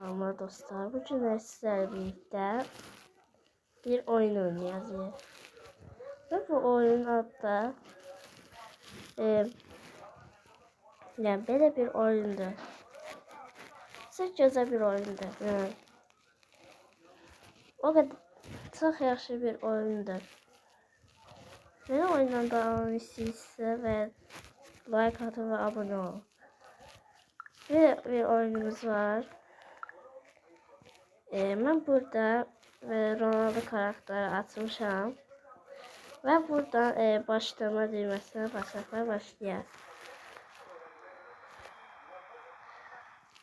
Ama dostlar bu sizlerle birlikte bir oyun oynayacağız. Ve bu oyunun adı da e, yani böyle bir oyundur. Sırf güzel bir oyundur. Yani, o kadar çok yaxşı bir oyundur. Beni oyundan da almışsınızsa ve like atın ve abone olun. Bir, bir oyunumuz var. Ee, ben burada e, Ronaldo karakteri atmışam. Ve buradan e, başlama düğmesine basakla başlayalım.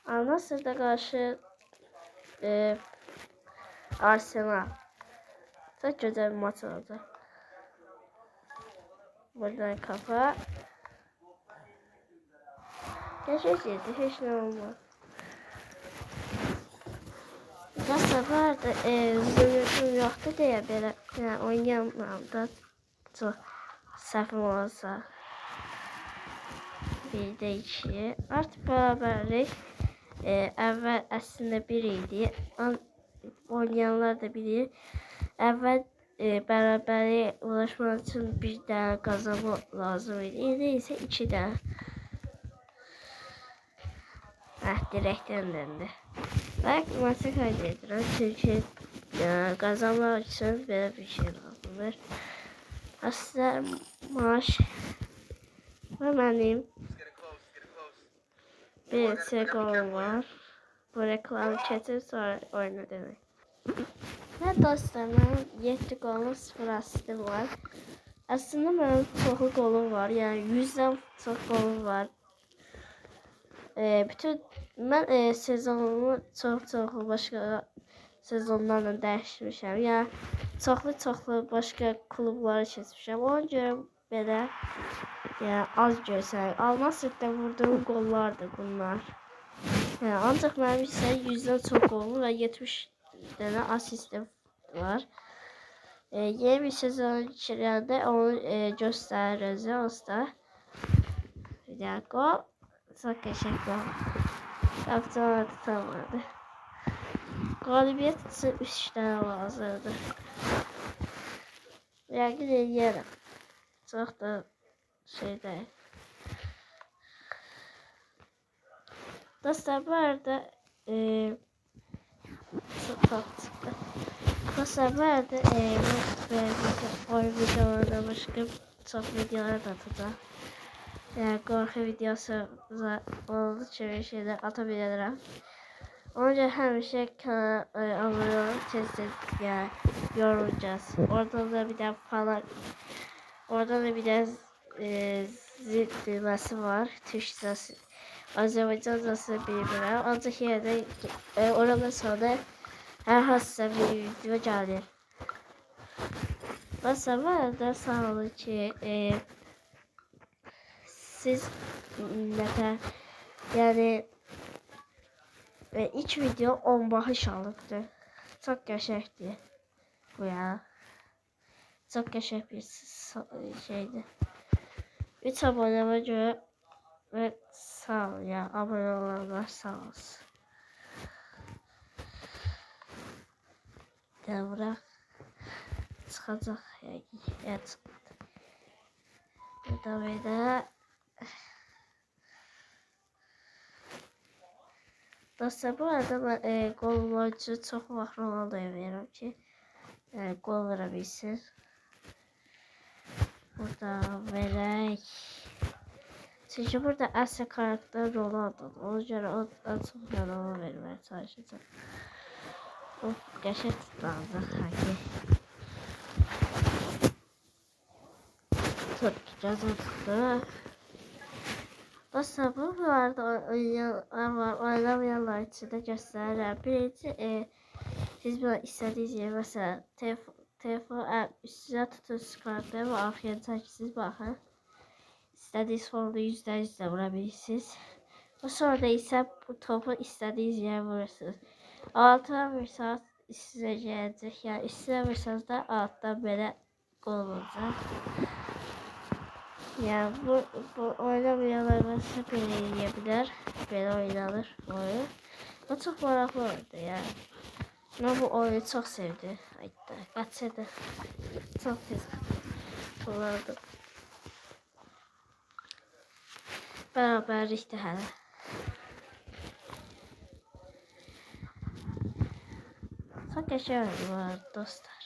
Al karşı e, Arsenal. Çok güzel bir maç oldu. Buradan kafa. Geçeceğiz. Hiç ne olmaz. Bu sefer de e, zümrütüm yoktu deyə belə yəni oynayamam da çox səhvim olsa. Bir də iki. Artıq bərabərlik e, əvvəl əslində bir idi. An, oynayanlar da bilir. Əvvəl e, bərabərliyə ulaşmaq üçün bir dənə qazanmaq lazım idi. İndi isə iki dənə. Heh, direkten döndü. Belki maçı kaydedilir. Çünkü e, kazanmak için böyle bir şey lazımdır. Aslında maaş ve benim bir sekom var. Bu reklam çetin sonra oyna demek. Ve dostlarım 7 golun 0 asistim var. Aslında benim çoxu golum var. Yani 100'den çox golum var. E, bütün ben e, sezonumu çok çok başka sezonlarla dəyişmişəm. Yəni çoxlu-çoxlu başqa klublara keçmişəm. Ona görə belə yəni az görsənir. Almasırda vurduğum qollardır bunlar. Yəni ancaq mənim isə 100-dən çox qolum və 70 dənə asistim var. E, yeni bir sezon içəriləndə onu e, göstərəcəm usta. Bir dakika. Çok teşekkür Yaptığını tutamadı. Galibiyet için 3 tane lazımdı. Yani deneyelim. Çok da şey değil. Dostlar bu arada e, çok tatlı. Dostlar bu arada e, bu ve oyun videolarına başka çok videolar da tutacağım. Yani korku videosu oldukça bir şeyler atabilirim. Onca her şey kanala e, abone olup test yani yorulacağız. Orada da bir de falan orada da bir de e, zil düğmesi var. Tuşlası. Azerbaycancası birbirine. Ancak yine de e, orada sonra her hasta bir video gelir. Mesela da sağ olun ki e, siz neden yani ve ilk video 10 bağış alırdı. Çok gerçekti bu ya. Çok gerçek bir şeydi. 3 aboneme göre ve sağ ol ya abone olanlar sağ olsun. Gel bırak. Çıkacak ya. Ya çıktı. Burada böyle Dostlar bu arada ben e, gol golcü çok vaxt Ronaldo'ya verirəm ki e, gol verə bilsin. Burada verək. Çünki burada əsl karakter Ronaldo'dur. Ona görə o, o çox mən ona verməyə çalışacağım. O qəşəng tutlandı. Çok güzel tuttu. Dostlar bu arada oynayan, oynamayanlar için de gösterirəm. Birinci e, siz buna istədiyiniz yer, məsələn, telefon, telefon üstünə tutursunuz kartı və arxaya çəkirsiniz, baxın. İstədiyiniz formda yüzdən yüzdə vura bilirsiniz. Və sonra da isə bu topu istədiyiniz yerə vurursunuz. Altına vursaq sizə gələcək. Yəni üstünə vursanız da altdan belə qol olacaq. Yani bu, bu oynamayanlar varsa böyle yiyebilir. Böyle oynanır oyun. Bu çok maraqlı oyundu ya. Ben bu oyunu çok sevdi. Ayda, kaçırdı. Çok tez kullandım. Beraberlikte hələ. Çok yaşayalım var dostlar.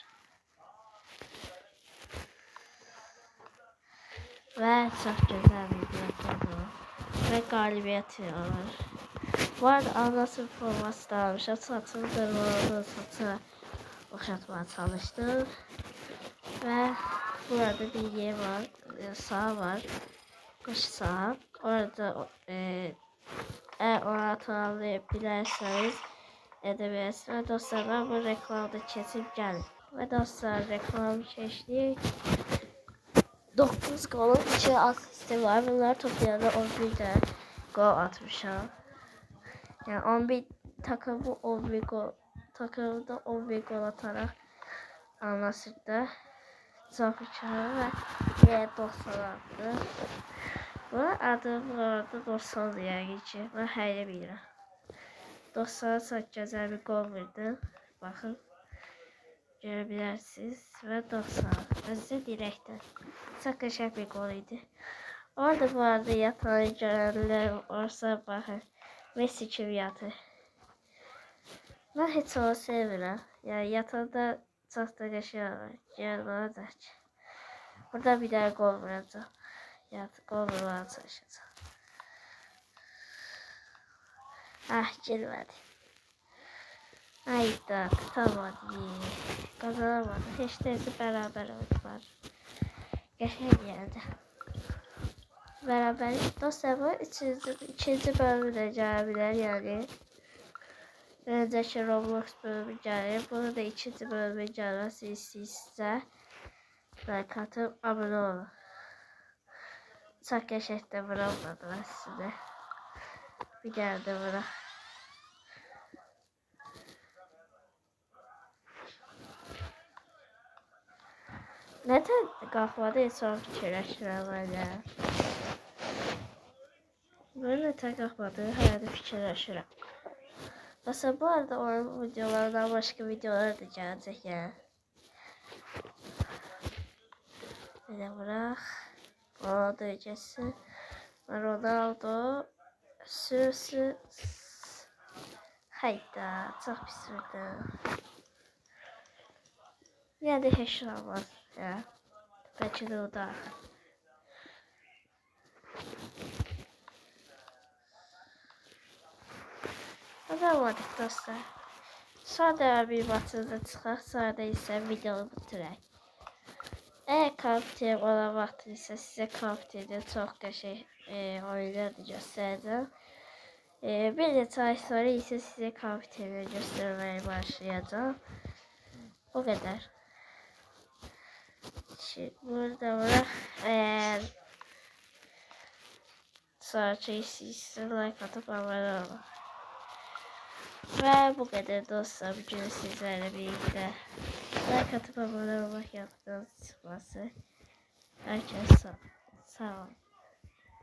Ve çok güzel bir platformu. Ve galibiyet var. Bu arada anlasın forması da almış. Satıldır orada satı okşatmaya çalıştım. Ve burada bir yer var. Sağ var. Kuş sağ. Orada e, eğer ona tanımlayabilirseniz edebilirsiniz. Ve dostlar ben bu reklamda kesip geldim. Ve dostlar reklam çeşitli 9 golun 2 asisti var. Bunlar toplayanda 11 de gol atmışam. Yani 11 takımı 11 gol takımda 11 gol atarak anlaşıldı. Zafiçara ve diğer dostlardı. Bu adı bu arada dostlar diye geçiyor. Ben hayli bilirəm. Dostlara çok güzel bir gol verdi. Bakın. Görebilirsiniz. Ve dostlar. Özde direkten. Bir gol idi. Orada bu arada yatan görenler varsa bakın. Messi kimi yatır. Ben hiç onu sevmirəm. Yani yatanda çok da geçiyor. Görmeye de. Burada bir daha gol vuracağım. Yat gol vurmaya çalışacağım. Ah girmedi. Hayda tutamadı. Kazanamadı. Hiç değilse beraber oynadılar. Geçen geldi. Beraber bu ikinci, ikinci bölümde gelebilir yani. Önceki Roblox bölümü gelir. Bunu da ikinci bölümü gelmesi istəyirsə like atıp abone olun. Çok gerçekten vuramadılar size. Bir geldi bura. Neden kalkmadı son fikirleştirəm öyle. Böyle neden kalkmadı hala da fikirleştirəm. Mesela bu arada onun videolarından başka videolar da gelecek yani. Böyle bırak. Ronaldo öncesi. Ronaldo sürüsü Hayda çok pis vurdu. Yine de hiç olmaz ya. Da. Adamadık dostlar. Sonra bir batırda çıxaq, sonra da isə videonu bitirək. Eğer kafeterya olan vakti ise size kafeterya çok qəşəng e, oyunlar da göstereceğim. E, bir detay sonra ise size kafeterya göstermeye başlayacağım. O kadar. Şimdi burada var. Eğer sonra ise like atıp abone olun. Ve bu kadar dostlar. Bugün sizlerle birlikte like atıp abone olmak yaptığınız çıkması. Herkese sağ, sağ olun.